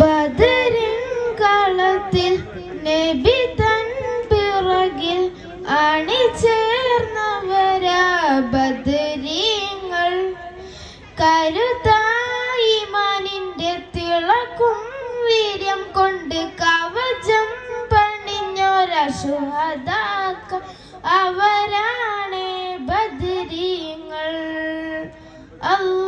ബദറിൻ കളത്തിൽ നബി തൻ പിറകിൽ അണിചേർന്നവരാ ബദരീങ്ങൾ. കരുതായി മാനിന്റെ തിളക്കും വീര്യം കൊണ്ട് കവചം പണിഞ്ഞൊരശുഹതാക്ക അവരാണ് ബദരീങ്ങൾ. അള്ളാന്റെ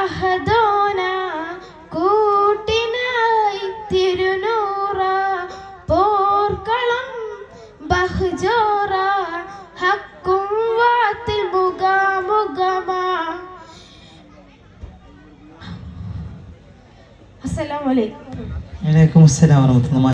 അഹദോന കൂട്ടിനായി തിരുനൂറ പോർക്കളം ബഹ്ജോറ ഹക്കും വാത്തിൽ മുഖാമുഖമാ അസ്സലാമലൈക്കും വലൈക്കും അസ്സലാം വറഹ്മത്തുള്ളാഹി